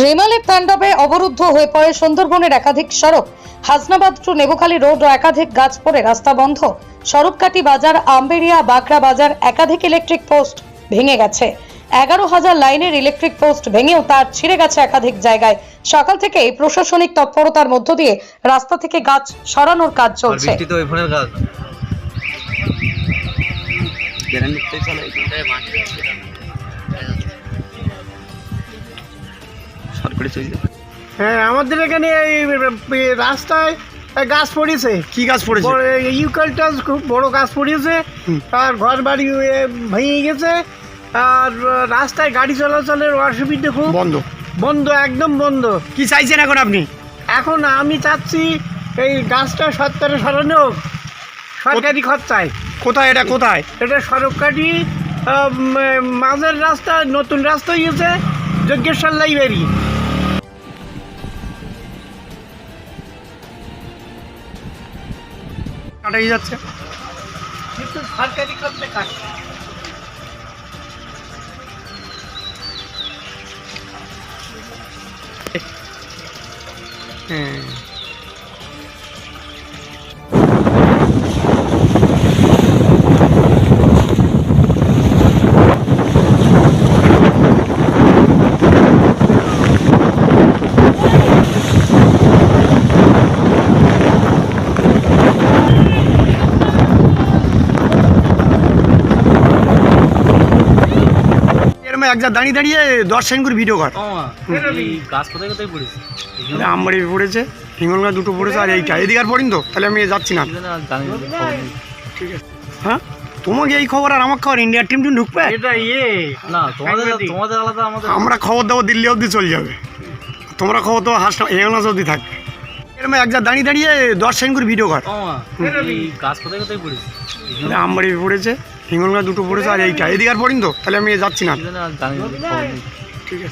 রেমালের তাণ্ডবে অবরুদ্ধ হয়ে পড়ে সুন্দরবনের একাধিক সড়ক। হাসনাবাদ টু নেবুখালী রোড ও একাধিক গাছ পড়ে রাস্তা বন্ধ। সরবকাটি বাজার আম্বেরিয়া বাগড়া বাজার একাধিক ইলেকট্রিক পোস্ট ভেঙে গেছে। এগারো হাজার লাইনের ইলেকট্রিক পোস্ট ভেঙেও তার ছিঁড়ে গেছে একাধিক জায়গায়। সকাল থেকে প্রশাসনিক তৎপরতার মধ্য দিয়ে রাস্তা থেকে গাছ সরানোর কাজ চলছে। সরকারি চলছে হ্যাঁ আমাদের এখানে এই রাস্তায় গাছ পড়েছে। কি গাছ পড়েছে? বড় ইউক্যালিপটাস খুব বড় গাছ পড়েছে। আর ঘর বাড়ি ভেঙে গেছে। আর রাস্তায় গাড়ি চলাচলের অসুবিধে খুব। বন্ধ। বন্ধ একদম বন্ধ। কি চাইছেন এখন আপনি? এখন আমি চাচ্ছি এই গাছটা সত্তরে সরানো হোক। সরকারি খরচায়। কোথায় এটা কোথায়? এটা সরকারি মাঝের রাস্তা নতুন রাস্তা হয়েছে। যজ্ঞেশ্বর লাইব্রেরি কাটাই যাচ্ছে কিন্তু সরকারি হ্যাঁ এরম এক যা দাঁড়িয়ে দাঁড়িয়ে দশ সেকেন্ড করে। ভিডিও কর গাছ কোথায় কোথায় পড়েছে? আমবাড়ি পড়েছে। হিঙ্গলগা দুটো পড়েছে আর এইটা। এদিকে আর পড়িন তো তাহলে আমি যাচ্ছি না। ঠিক আছে হ্যাঁ? তোমাকে এই খবর আর আমার খবর ইন্ডিয়ার টিম টিম ঢুকবে? এটা ইয়ে না তোমাদের তোমাদের আলাদা আমাদের আমরা খবর দেবো দিল্লি অবধি চলে যাবে। তোমরা খবর দেবো হাসটা হেমনাস অবধি থাকবে এরম এক যা দাঁড়িয়ে করে ভিডিও কর। গাছ কোথায় কোথায় পড়েছে আমবাড়ি পড়েছে হিঙ্গলগা দুটো পড়েছে আর এইটা। এদিকে আর পড়িন তো? তাহলে আমি যাচ্ছি না।